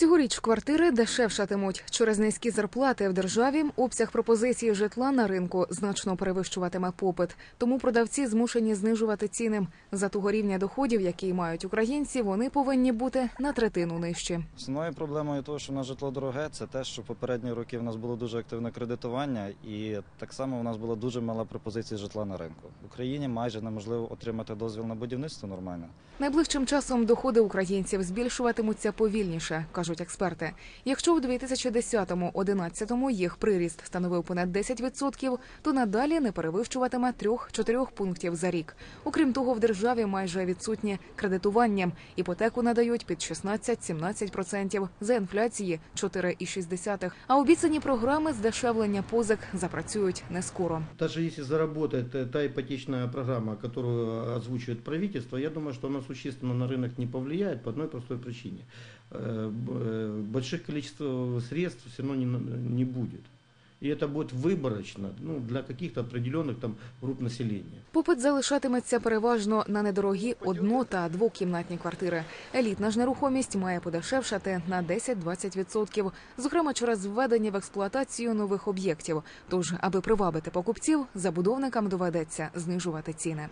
Цьогоріч квартири дешевшатимуть. Через низькі зарплати в державі обсяг пропозиції житла на ринку значно перевищуватиме попит. Тому продавці змушені знижувати ціни. За того рівня доходів, які мають українці, вони повинні бути на третину нижчі. Основною проблемою того, що в нас житло дороге, це те, що попередні роки в нас було дуже активне кредитування, і так само у нас була дуже мала пропозиція житла на ринку. В Україні майже неможливо отримати дозвіл на будівництво нормально. Найближчим часом доходи українців збільшуватимуться повільніше, кажуть експерти. Якщо у 2010-2011 їх приріст становив понад 10%, то надалі не перевищуватиме 3-4 пунктів за рік. Окрім того, в державі майже відсутнє кредитування. Іпотеку надають під 16-17%, за інфляції 4,6%. А обіцяні програми здешевлення позик запрацюють не скоро. Даже если заработает э, та ипотечная программа, которую озвучивает правительство, я думаю, что она существенно на рынок не повлияет по одной простой причине. Э, б- э, Больших количеств средств все равно не, на- не будет. И это будет выборочно ну, для каких-то определенных там групп населения. Попит залишатиметься переважно на недорогі одно- та двокімнатні квартири. Елітна ж нерухомість має подешевшати на 10-20%, зокрема через введення в експлуатацію нових об'єктів. Тож, аби привабити покупців, забудовникам доведеться знижувати ціни.